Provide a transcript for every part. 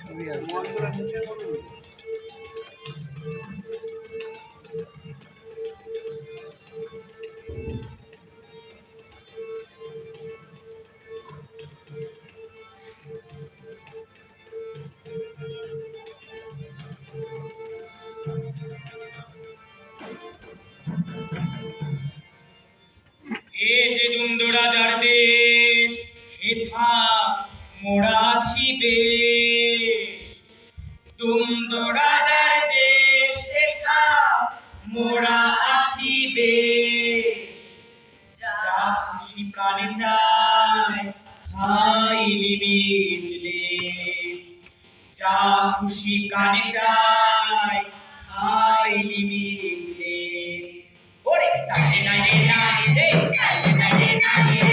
ছবি আছে। দেশ। তুমদোড়াজার দেশ, শেখা, মোরা আছি বেশ। যা খুশি প্রাণে চায়, হাই লিমিটলেস যা খুশি প্রাণে চায়, হাই লিমিটলেস ওরে তাই নাই রে নাই রে তাই নাই নাই রে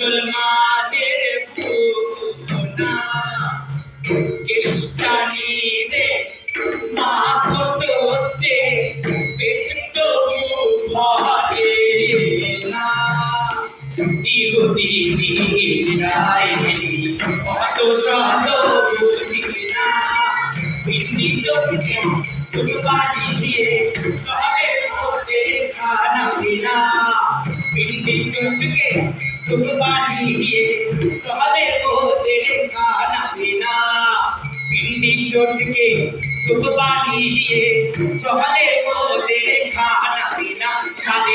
Musulman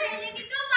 पहले भी तो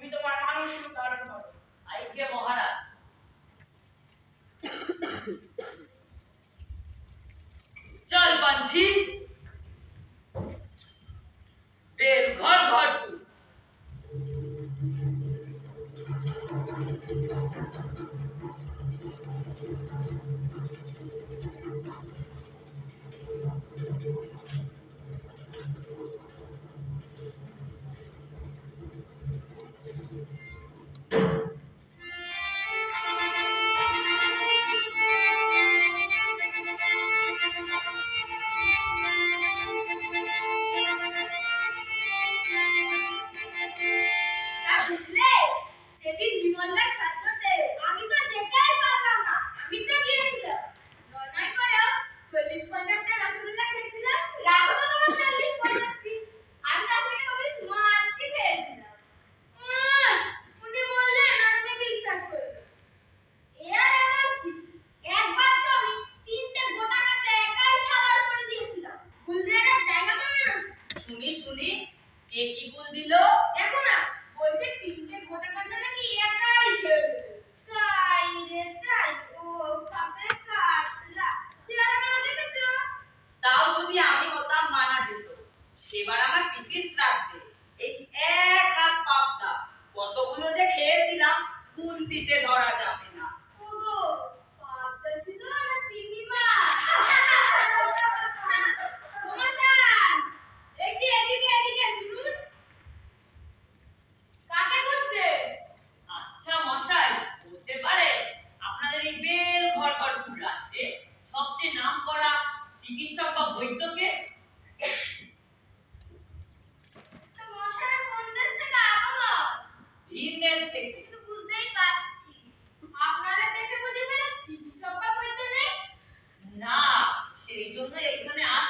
তুমি তোমার মানুষ রূপ ধারণ করো আইকে মহারাজ। চল পাঞ্ছি তেল ঘর ঘর তুই এবার আমার বিশেষ রাখবে এই এক হাত পাপটা কতগুলো যে খেয়েছিলাম কুন্তিতে ধরা যাবে না। আচ্ছা আপনাদের এই ঘর সবচেয়ে নাম করা চিকিৎসক বা বৈদ্যকে বুঝতেই পারছি। আপনারা দেশে বুঝে বেড়াচ্ছি সব নেই? না সেই জন্য এখানে আস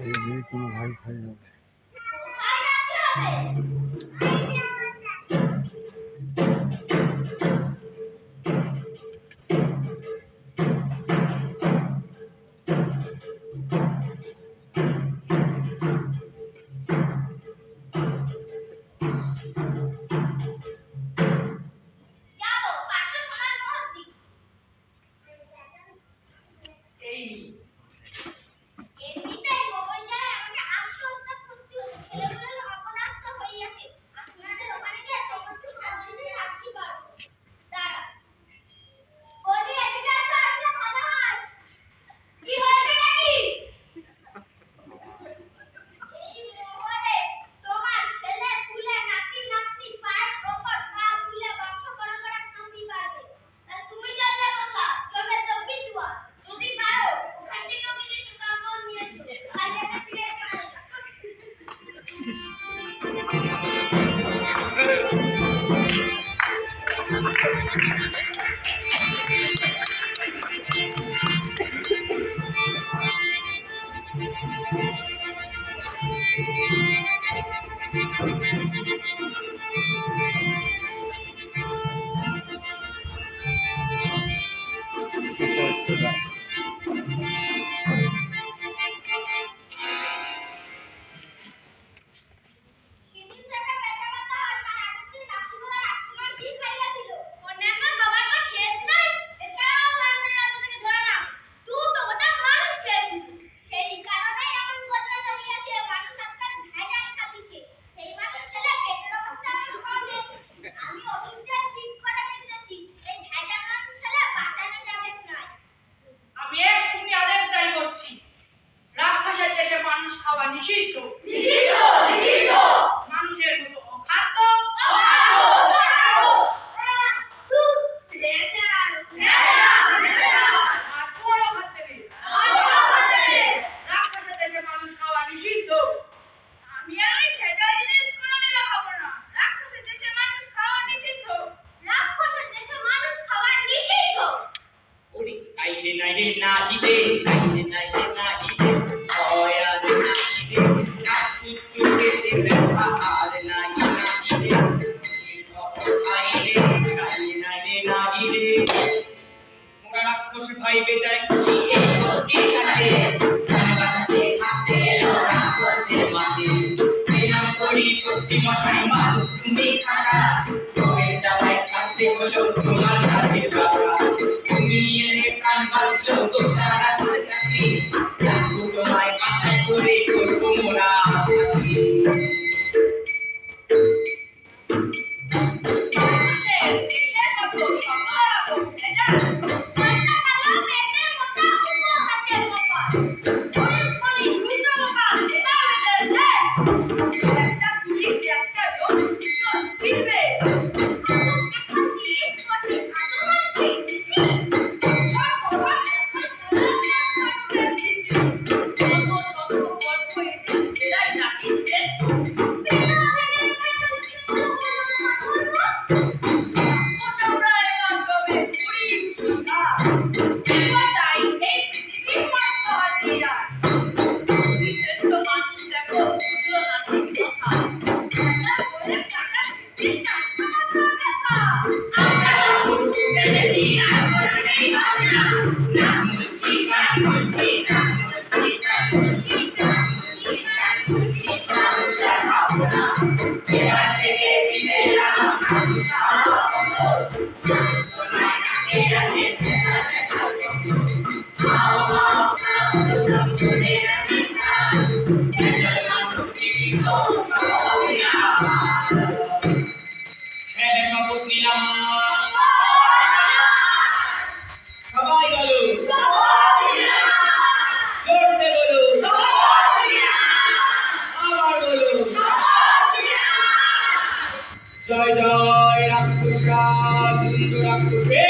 ये कौन भाई भाई लोग हैं। soy yo como joy, joy, joy, joy,